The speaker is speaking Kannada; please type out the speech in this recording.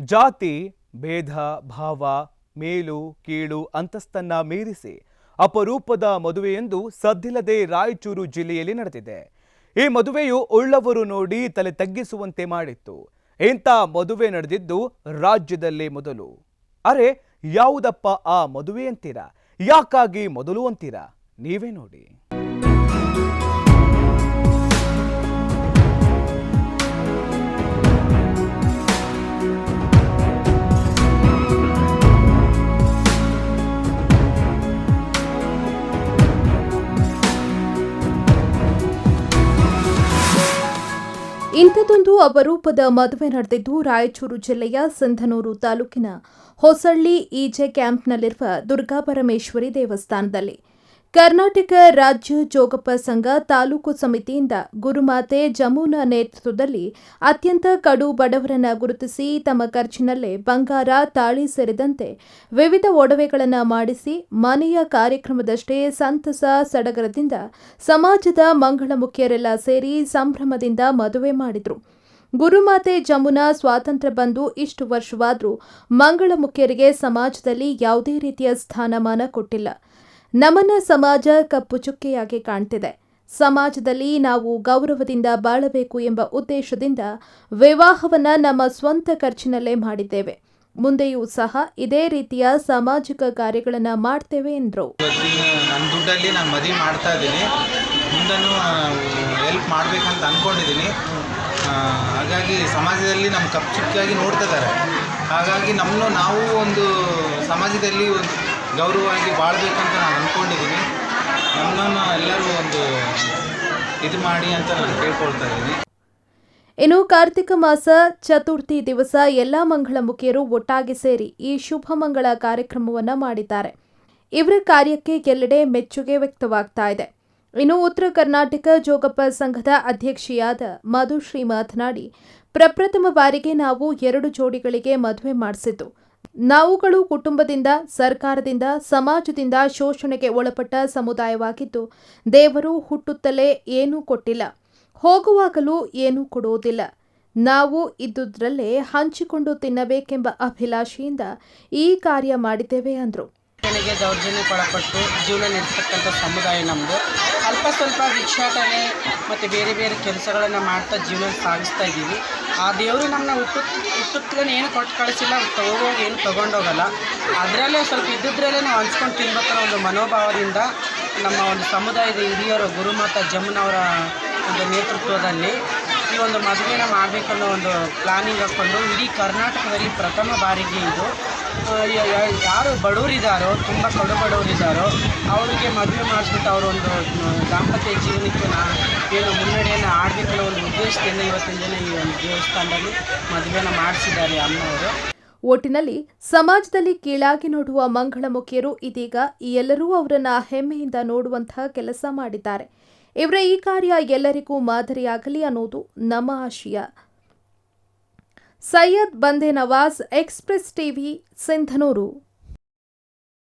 ಜಾತಿ, ಭೇದ, ಭಾವ, ಮೇಲು, ಕೀಳು, ಅಂತಸ್ತನ್ನ ಮೀರಿಸಿ ಅಪರೂಪದ ಮದುವೆಯೊಂದು ಸದ್ದಿಲ್ಲದೆ ರಾಯಚೂರು ಜಿಲ್ಲೆಯಲ್ಲಿ ನಡೆದಿದೆ. ಈ ಮದುವೆಯು ಉಳ್ಳವರು ನೋಡಿ ತಲೆ ತಗ್ಗಿಸುವಂತೆ ಮಾಡಿತ್ತು. ಇಂಥ ಮದುವೆ ನಡೆದಿದ್ದು ರಾಜ್ಯದಲ್ಲೇ ಮೊದಲು. ಅರೆ, ಯಾವುದಪ್ಪ ಆ ಮದುವೆ ಅಂತೀರಾ? ಯಾಕಾಗಿ ಮೊದಲು ಅಂತೀರಾ? ನೀವೇ ನೋಡಿ. ಇಂಥದೊಂದು ಅಪರೂಪದ ಮದುವೆ ನಡೆದಿದ್ದು ರಾಯಚೂರು ಜಿಲ್ಲೆಯ ಸಿಂಧನೂರು ತಾಲೂಕಿನ ಹೊಸಳ್ಳಿ ಈಜೆ ಕ್ಯಾಂಪ್ನಲ್ಲಿರುವ ದುರ್ಗಾಪರಮೇಶ್ವರಿ ದೇವಸ್ಥಾನದಲ್ಲಿ. ಕರ್ನಾಟಕ ರಾಜ್ಯ ಜೋಗಪ್ಪ ಸಂಘ ತಾಲೂಕು ಸಮಿತಿಯಿಂದ ಗುರುಮಾತೆ ಜಮುನಾ ನೇತೃತ್ವದಲ್ಲಿ ಅತ್ಯಂತ ಕಡು ಬಡವರನ್ನ ಗುರುತಿಸಿ ತಮ್ಮ ಖರ್ಚಿನಲ್ಲೇ ಬಂಗಾರ, ತಾಳಿ ಸೇರಿದಂತೆ ವಿವಿಧ ಒಡವೆಗಳನ್ನು ಮಾಡಿಸಿ ಮನೆಯ ಕಾರ್ಯಕ್ರಮದಷ್ಟೇ ಸಂತಸ ಸಡಗರದಿಂದ ಸಮಾಜದ ಮಂಗಳಮುಖಿಯರೆಲ್ಲ ಸೇರಿ ಸಂಭ್ರಮದಿಂದ ಮದುವೆ ಮಾಡಿದ್ರು. ಗುರುಮಾತೆ ಜಮುನಾ ಸ್ವಾತಂತ್ರ್ಯ ಬಂದು ಇಷ್ಟು ವರ್ಷವಾದರೂ ಮಂಗಳಮುಖಿಯರಿಗೆ ಸಮಾಜದಲ್ಲಿ ಯಾವುದೇ ರೀತಿಯ ಸ್ಥಾನಮಾನ ಕೊಟ್ಟಿಲ್ಲ. ನಮನ ಸಮಾಜ ಕಪ್ಪು ಚುಕ್ಕೆಯಾಗಿ ಕಾಣ್ತಿದೆ. ಸಮಾಜದಲ್ಲಿ ನಾವು ಗೌರವದಿಂದ ಬಾಳಬೇಕು ಎಂಬ ಉದ್ದೇಶದಿಂದ ವಿವಾಹವನ್ನ ನಮ್ಮ ಸ್ವಂತ ಖರ್ಚಿನಲ್ಲೇ ಮಾಡಿದ್ದೇವೆ. ಮುಂದೆಯೂ ಸಹ ಇದೇ ರೀತಿಯ ಸಾಮಾಜಿಕ ಕಾರ್ಯಗಳನ್ನು ಮಾಡ್ತೇವೆ ಎಂದರು. ನನ್ನ ದುಡ್ಡಲ್ಲಿ ನಾನು ಮದುವೆ ಮಾಡ್ತಾ ಇದ್ದೀನಿ. ಮುಂದನ್ನು ಹೆಲ್ಪ್ ಮಾಡಬೇಕಂತ ಅಂದ್ಕೊಂಡಿದ್ದೀನಿ ಹಾಗಾಗಿ ಸಮಾಜದಲ್ಲಿ ನಮ್ಮ ಕಪ್ ಚಿಕ್ಕಾಗಿ ನೋಡ್ತಿದ್ದಾರೆ ಹಾಗಾಗಿ ನಮ್ಮನ್ನು ನಾವು ಒಂದು ಸಮಾಜದಲ್ಲಿ ಒಂದು ಗೌರವವಾಗಿ ಬಾಳಬೇಕಂತ ನಾನು ಅಂದ್ಕೊಂಡಿದ್ದೀನಿ ನಮ್ಮನ್ನು ಎಲ್ಲರೂ ಒಂದು ಇದು ಮಾಡಿ ಅಂತ ನಾನು ಕೇಳ್ಕೊಳ್ತಾ ಇದ್ದೀನಿ. ಇನ್ನು ಕಾರ್ತಿಕ ಮಾಸ ಚತುರ್ಥಿ ದಿವಸ ಎಲ್ಲಾ ಮಂಗಳಮುಖಿಯರು ಒಟ್ಟಾಗಿ ಸೇರಿ ಈ ಶುಭ ಮಂಗಳ ಕಾರ್ಯಕ್ರಮವನ್ನು ಮಾಡಿದ್ದಾರೆ. ಇವರ ಕಾರ್ಯಕ್ಕೆ ಎಲ್ಲೆಡೆ ಮೆಚ್ಚುಗೆ ವ್ಯಕ್ತವಾಗ್ತಾ ಇದೆ. ಇನ್ನು ಉತ್ತರ ಕರ್ನಾಟಕ ಜೋಗಪ್ಪ ಸಂಘದ ಅಧ್ಯಕ್ಷೆಯಾದ ಮಧುಶ್ರೀ ಮಾತನಾಡಿ, ಪ್ರಪ್ರಥಮ ಬಾರಿಗೆ ನಾವು ಎರಡು ಜೋಡಿಗಳಿಗೆ ಮದುವೆ ಮಾಡಿಸಿದ್ದು ನಾವುಗಳು ಕುಟುಂಬದಿಂದ, ಸರ್ಕಾರದಿಂದ, ಸಮಾಜದಿಂದ ಶೋಷಣೆಗೆ ಒಳಪಟ್ಟ ಸಮುದಾಯವಾಗಿದ್ದು, ದೇವರು ಹುಟ್ಟುತ್ತಲೇ ಏನೂ ಕೊಟ್ಟಿಲ್ಲ. ಹೋಗುವಾಗಲೂ ಏನೂ ಕೊಡುವುದಿಲ್ಲ. ನಾವು ಇದ್ದುದರಲ್ಲೇ ಹಂಚಿಕೊಂಡು ತಿನ್ನಬೇಕೆಂಬ ಅಭಿಲಾಷೆಯಿಂದ ಈ ಕಾರ್ಯ ಮಾಡಿದ್ದೇವೆ ಅಂದರು. ನನಗೆ ದೌರ್ಜನ್ಯಕ್ಕೊಳಪಟ್ಟು ಜೀವನ ನಡೆಸ್ತಕ್ಕಂಥ ಸಮುದಾಯ ನಮ್ಮದು ಅಲ್ಪ ಸ್ವಲ್ಪ ಭಿಕ್ಷಾಟನೆ ಮತ್ತು ಬೇರೆ ಬೇರೆ ಕೆಲಸಗಳನ್ನು ಮಾಡ್ತಾ ಜೀವನ ಸಾಗಿಸ್ತಾ ಇದ್ದೀವಿ. ಆ ದೇವರು ನಮ್ಮನ್ನ ಹುಟ್ಟು ಹುಟ್ಟುತ್ತಲೇ ಏನು ಕೊಟ್ಟು ಕಳಿಸಿಲ್ಲ ತಗೋಗಿ ಏನು ತೊಗೊಂಡೋಗಲ್ಲ. ಅದರಲ್ಲೇ ಸ್ವಲ್ಪ ಇದ್ದಿದ್ರಲ್ಲೇ ನಾವು ಹಂಚ್ಕೊಂಡು ತಿನ್ಬೇಕನ್ನೋ ಒಂದು ಮನೋಭಾವದಿಂದ ನಮ್ಮ ಒಂದು ಸಮುದಾಯದ ಹಿರಿಯರು ಗುರುಮಾತ ಜಮ್ಮನವರ ಒಂದು ನೇತೃತ್ವದಲ್ಲಿ ಈ ಒಂದು ಮದುವೆನ ಮಾಡಬೇಕನ್ನೋ ಒಂದು ಪ್ಲಾನಿಂಗ್ ಹಾಕ್ಕೊಂಡು ಇಡೀ ಕರ್ನಾಟಕದಲ್ಲಿ ಪ್ರಥಮ ಬಾರಿಗೆ ಇದು. ಯಾರು ಬಡವರಿದ್ದಾರೋ, ತುಂಬ ಕಡು ಬಡವರಿದ್ದಾರೋ ಅವರಿಗೆ ಮದುವೆ ಮಾಡಿಸ್ಬಿಟ್ಟು ಅವರೊಂದು ದಾಂಪತ್ಯ ಜೀವನಕ್ಕೆ ಏನು ಮುನ್ನಡೆಯನ್ನು ಆಡಬೇಕನ್ನೋ ಒಂದು ಉದ್ದೇಶದಿಂದ ಇವತ್ತಿನ ದಿನ ಈ ಒಂದು ದೇವಸ್ಥಾನದಲ್ಲಿ ಮದುವೆನ ಮಾಡಿಸಿದ್ದಾರೆ ಅಮ್ಮವರು ಒಟ್ಟಿನಲ್ಲಿ ಸಮಾಜದಲ್ಲಿ ಕೀಳಾಗಿ ನೋಡುವ ಮಂಗಳಮುಖಿಯರು ಇದೀಗ ಎಲ್ಲರೂ ಅವರನ್ನ ಹೆಮ್ಮೆಯಿಂದ ನೋಡುವಂತಹ ಕೆಲಸ ಮಾಡಿದ್ದಾರೆ. ಇವರ ಈ ಕಾರ್ಯ ಎಲ್ಲರಿಗೂ ಮಾದರಿಯಾಗಲಿ ಅನ್ನೋದು ನಮ್ಮ ಆಶಯ. ಸೈಯದ್ ಬಂದೆ ನವಾಜ್ ಎಕ್ಸ್ಪ್ರೆಸ್ ಟಿವಿ ಸಿಂಧನೂರು.